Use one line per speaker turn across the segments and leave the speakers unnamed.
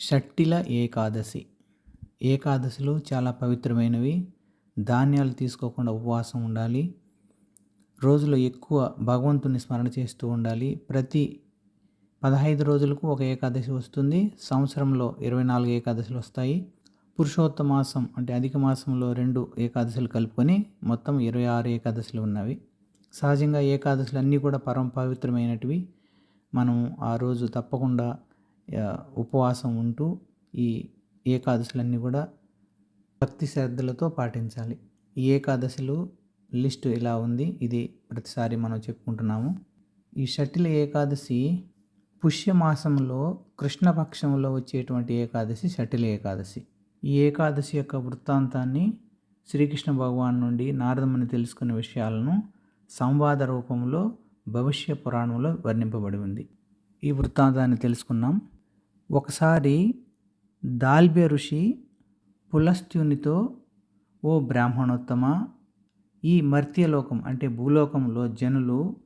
షట్టిల ఏకాదశి. ఏకాదశులు చాలా పవిత్రమైనవి. ధాన్యాలు తీసుకోకుండా ఉపవాసం ఉండాలి. రోజులో ఎక్కువ భగవంతుని స్మరణ చేస్తూ ఉండాలి. ప్రతి పదహైదు రోజులకు ఒక ఏకాదశి వస్తుంది. సంవత్సరంలో ఇరవై నాలుగు ఏకాదశులు వస్తాయి. పురుషోత్తమ మాసం అంటే అధిక మాసంలో రెండు ఏకాదశులు కలుపుకొని మొత్తం ఇరవై ఆరు ఏకాదశులు ఉన్నవి. సహజంగా ఏకాదశులు అన్నీ కూడా పరమ పవిత్రమైనటివి. మనం ఆ రోజు తప్పకుండా ఉపవాసం ఉంటూ ఈ ఏకాదశులన్నీ కూడా భక్తి శ్రద్ధలతో పాటించాలి. ఈ ఏకాదశులు లిస్టు ఇలా ఉంది. ఇది ప్రతిసారి మనం చెప్పుకుంటున్నాము. ఈ షటిల ఏకాదశి పుష్యమాసంలో కృష్ణపక్షంలో వచ్చేటువంటి ఏకాదశి షటిల ఏకాదశి. ఈ ఏకాదశి యొక్క వృత్తాంతాన్ని శ్రీకృష్ణ భగవాన్ నుండి నారదముని తెలుసుకున్న విషయాలను సంవాద రూపంలో భవిష్య పురాణంలో వర్ణింపబడి ఉంది. ఈ వృత్తాంతాన్ని తెలుసుకున్నాం. ఒకసారి దాల్బె ఋషి పులస్త్యునితో ఓ బ్రాహ్మణోత్తమ ఈ మర్త్యలోకం అంటే భూలోకంలో జనులు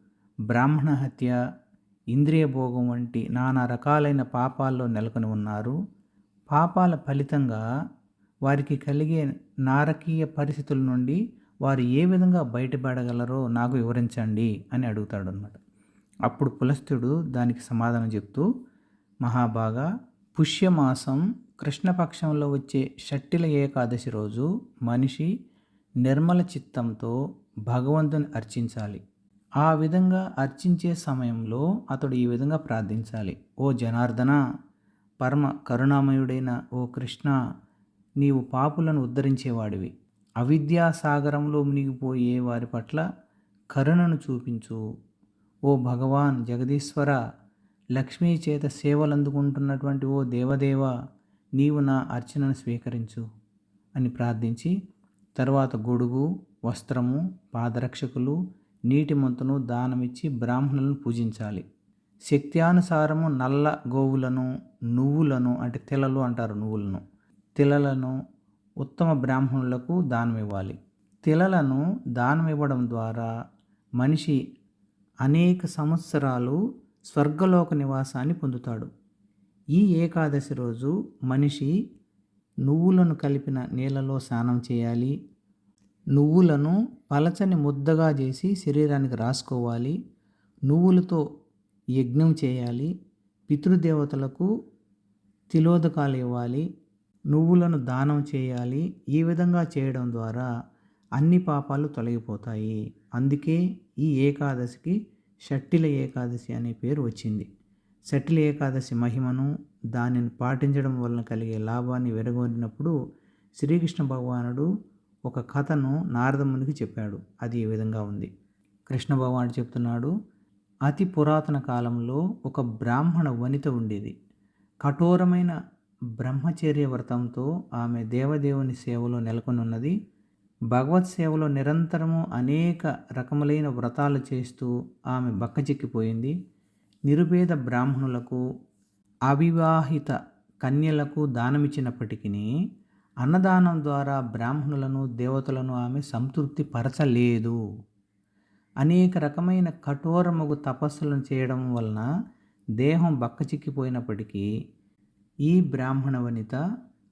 బ్రాహ్మణ హత్య ఇంద్రియ భోగం వంటి నానా రకాలైన పాపాల్లో నెలకొని ఉన్నారు. పాపాల ఫలితంగా వారికి కలిగే నారకీయ పరిస్థితుల నుండి వారు ఏ విధంగా బయటపడగలరో నాకు వివరించండి అని అడుగుతాడు అనమాట అప్పుడు పులస్తుడు దానికి సమాధానం చెప్తూ మహాభాగ పుష్యమాసం కృష్ణపక్షంలో వచ్చే షట్టిల ఏకాదశి రోజు మనిషి నిర్మల చిత్తంతో భగవంతుని అర్చించాలి. ఆ విధంగా అర్చించే సమయంలో అతడు ఈ విధంగా ప్రార్థించాలి. ఓ జనార్దన పరమ కరుణామయుడైన ఓ కృష్ణ నీవు పాపులను ఉద్ధరించేవాడివి. అవిద్యా సాగరంలో మునిగిపోయే వారి పట్ల కరుణను చూపించు. ఓ భగవాన్ జగదీశ్వర లక్ష్మీ చేత సేవలు అందుకుంటున్నటువంటి ఓ దేవదేవ నీవు నా అర్చనను స్వీకరించు అని ప్రార్థించి తర్వాత గొడుగు వస్త్రము పాదరక్షకులు నీటి మంతును దానమిచ్చి బ్రాహ్మణులను పూజించాలి. శక్త్యానుసారము నల్ల గోవులను నువ్వులను అంటే తిలలు అంటారు నువ్వులను. తిలలను ఉత్తమ బ్రాహ్మణులకు దానం ఇవ్వాలి తిలలను దానం ఇవ్వడం ద్వారా మనిషి అనేక సంవత్సరాలు స్వర్గలోక నివాసాన్ని పొందుతాడు. ఈ ఏకాదశి రోజు మనిషి నువ్వులను కలిపిన నీళ్ళలో స్నానం చేయాలి. నువ్వులను పలచని ముద్దగా చేసి శరీరానికి రాసుకోవాలి. నువ్వులతో యజ్ఞం చేయాలి. పితృదేవతలకు తిలోదకాలు ఇవ్వాలి. నువ్వులను దానం చేయాలి. ఈ విధంగా చేయడం ద్వారా అన్ని పాపాలు తొలగిపోతాయి. అందుకే ఈ ఏకాదశికి షట్టిల ఏకాదశి అనే పేరు వచ్చింది. షట్టిల ఏకాదశి మహిమను దానిని పాటించడం వలన కలిగే లాభాన్ని వెరగొట్టినప్పుడు శ్రీకృష్ణ భగవానుడు ఒక కథను నారదమునికి చెప్పాడు. అది ఈ విధంగా ఉంది. కృష్ణ భగవానుడు చెప్తున్నాడు అతి పురాతన కాలంలో ఒక బ్రాహ్మణ వనిత ఉండేది. కఠోరమైన బ్రహ్మచర్య వ్రతంతో ఆమె దేవదేవుని సేవలో నెలకొని ఉన్నది భగవత్ సేవలో నిరంతరము అనేక రకములైన వ్రతాలు చేస్తూ ఆమె బక్కచిక్కిపోయింది. నిరుపేద బ్రాహ్మణులకు అవివాహిత కన్యలకు దానమిచ్చినప్పటికీ అన్నదానం ద్వారా బ్రాహ్మణులను దేవతలను ఆమె సంతృప్తి పరచలేదు అనేక రకమైన కఠోరమగు తపస్సులను చేయడం వలన దేహం బక్కచిక్కిపోయినప్పటికీ ఈ బ్రాహ్మణ వనిత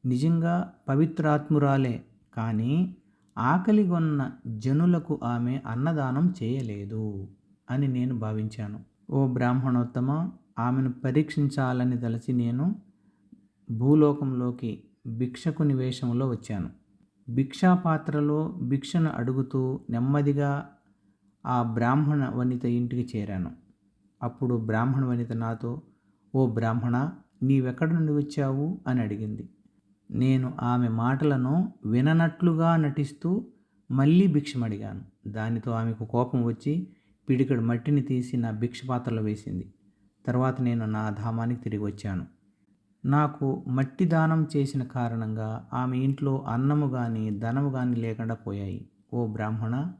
నిజంగా పవిత్రాత్మురాలే. కానీ ఆకలిగొన్న జనులకు ఆమె అన్నదానం చేయలేదు అని నేను భావించాను. ఓ బ్రాహ్మణోత్తమ ఆమెను పరీక్షించాలని తలచి నేను భూలోకంలోకి భిక్షకుని వేషంలో వచ్చాను. భిక్షా పాత్రలో భిక్షను అడుగుతూ నెమ్మదిగా ఆ బ్రాహ్మణ వనిత ఇంటికి చేరాను. అప్పుడు బ్రాహ్మణ వనిత నాతో ఓ బ్రాహ్మణ నీవెక్కడి నుండి వచ్చావు? అని అడిగింది. నేను ఆమె మాటలను విననట్లుగా నటిస్తూ మళ్ళీ భిక్షమడిగాను. దానితో ఆమెకు కోపం వచ్చి పిడికడు మట్టిని తీసి నా భిక్ష పాత్రలో వేసింది. తర్వాత నేను నా ధామానికి తిరిగి వచ్చాను. నాకు మట్టి దానం చేసిన కారణంగా ఆమె ఇంట్లో అన్నము కానీ ధనము కానీ లేకుండా పోయాయి. ఓ బ్రాహ్మణ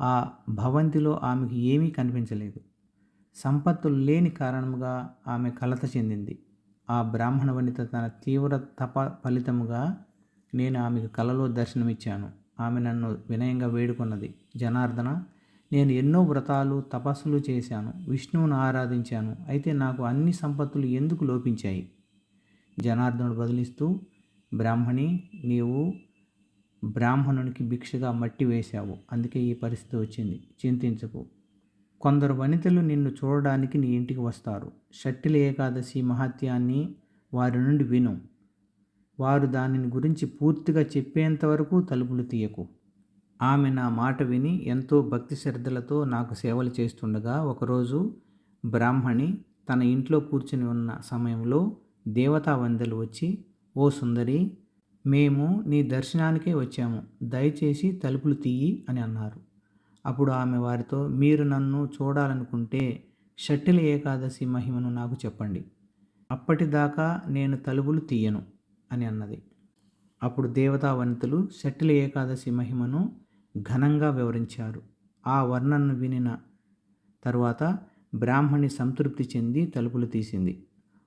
ఆ భవంతిలో ఆమెకు ఏమీ కనిపించలేదు. సంపత్తులు లేని కారణముగా ఆమె కలత చెందింది. ఆ బ్రాహ్మణ వనిత తన తీవ్ర తప ఫలితముగా నేను ఆమెకు కలలో దర్శనమిచ్చాను. ఆమె నన్ను వినయంగా వేడుకున్నది. జనార్దన నేను ఎన్నో వ్రతాలు తపస్సులు చేశాను. విష్ణువును ఆరాధించాను. అయితే నాకు అన్ని సంపత్తులు ఎందుకు లోపించాయి? జనార్దనుడు బదిలిస్తూ బ్రాహ్మణి నీవు బ్రాహ్మణునికి భిక్షగా మట్టి వేశావు. అందుకే ఈ పరిస్థితి వచ్చింది. చింతించకు. కొందరు వనితలు నిన్ను చూడడానికి నీ ఇంటికి వస్తారు. షట్టిల ఏకాదశి మహత్యాన్ని వారి నుండి విను. వారు దానిని గురించి పూర్తిగా చెప్పేంత వరకు తలుపులు తీయకు. ఆమె నా మాట విని ఎంతో భక్తి శ్రద్ధలతో నాకు సేవలు చేస్తుండగా ఒకరోజు బ్రాహ్మణి తన ఇంట్లో కూర్చుని ఉన్న సమయంలో దేవతా వందలు వచ్చి ఓ సుందరి మేము నీ దర్శనానికే వచ్చాము. దయచేసి తలుపులు తీయి అని అన్నారు. అప్పుడు ఆమె వారితో మీరు నన్ను చూడాలనుకుంటే షట్టిల ఏకాదశి మహిమను నాకు చెప్పండి. అప్పటిదాకా నేను తలుపులు తీయను అని అన్నది. అప్పుడు దేవతా వనితలు షట్టిల ఏకాదశి మహిమను ఘనంగా వివరించారు. ఆ వర్ణనను వినిన తరువాత బ్రాహ్మణి సంతృప్తి చెంది తలుపులు తీసింది.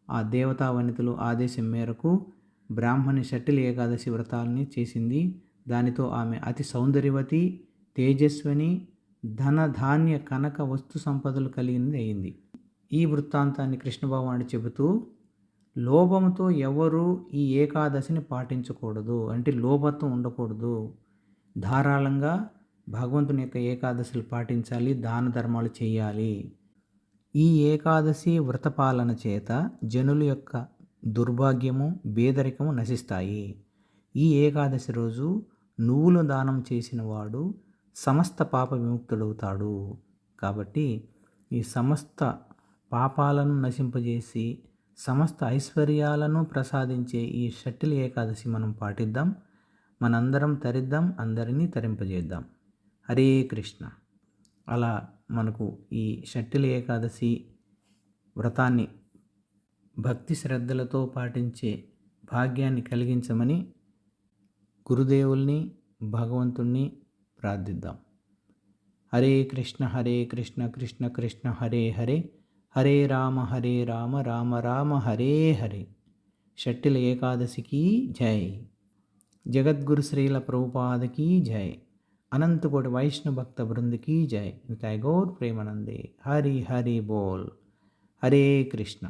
ఆ దేవతా వనితలు ఆదేశం మేరకు బ్రాహ్మణి షట్టిల ఏకాదశి వ్రతాలని చేసింది. దానితో ఆమె అతి సౌందర్యవతి తేజస్విని ధన ధాన్య కనక వస్తు సంపదలు కలిగింది అయింది. ఈ వృత్తాంతాన్ని కృష్ణభగవానుడు చెబుతూ లోభంతో ఎవరు ఈ ఏకాదశిని పాటించకూడదు అంటే లోభత్వం ఉండకూడదు. ధారాళంగా భగవంతుని యొక్క ఏకాదశులు పాటించాలి దాన ధర్మాలు చేయాలి. ఈ ఏకాదశి వ్రతపాలన చేత జనుల యొక్క దుర్భాగ్యము బేదరికము నశిస్తాయి. ఈ ఏకాదశి రోజు నువ్వులు దానం చేసిన వాడు సమస్త పాప విముక్తుడవుతాడు కాబట్టి ఈ సమస్త పాపాలను నశింపజేసి సమస్త ఐశ్వర్యాలను ప్రసాదించే ఈ షటిల్ ఏకాదశి మనం పాటిద్దాం. మనందరం తరిద్దాం అందరినీ తరింపజేద్దాం. హరే కృష్ణ. అలా మనకు ఈ షట్టిల ఏకాదశి వ్రతాన్ని భక్తి శ్రద్ధలతో పాటించే భాగ్యాన్ని కలిగించమని గురుదేవుల్ని భగవంతుణ్ణి ప్రార్థిద్దాం. హరే కృష్ణ హరే కృష్ణ కృష్ణ కృష్ణ హరే హరే. హరే రామ హరే రామ రామ రామ హరే హరే. షట్టిల ఏకాదశికి జై. జగద్గురు శ్రీల ప్రభుపాదకి జై. అనంతకోటి వైష్ణవ భక్త బృందకి జై. టైగోర్ ప్రేమానందే. హరి హరి బోల్. హరే కృష్ణ.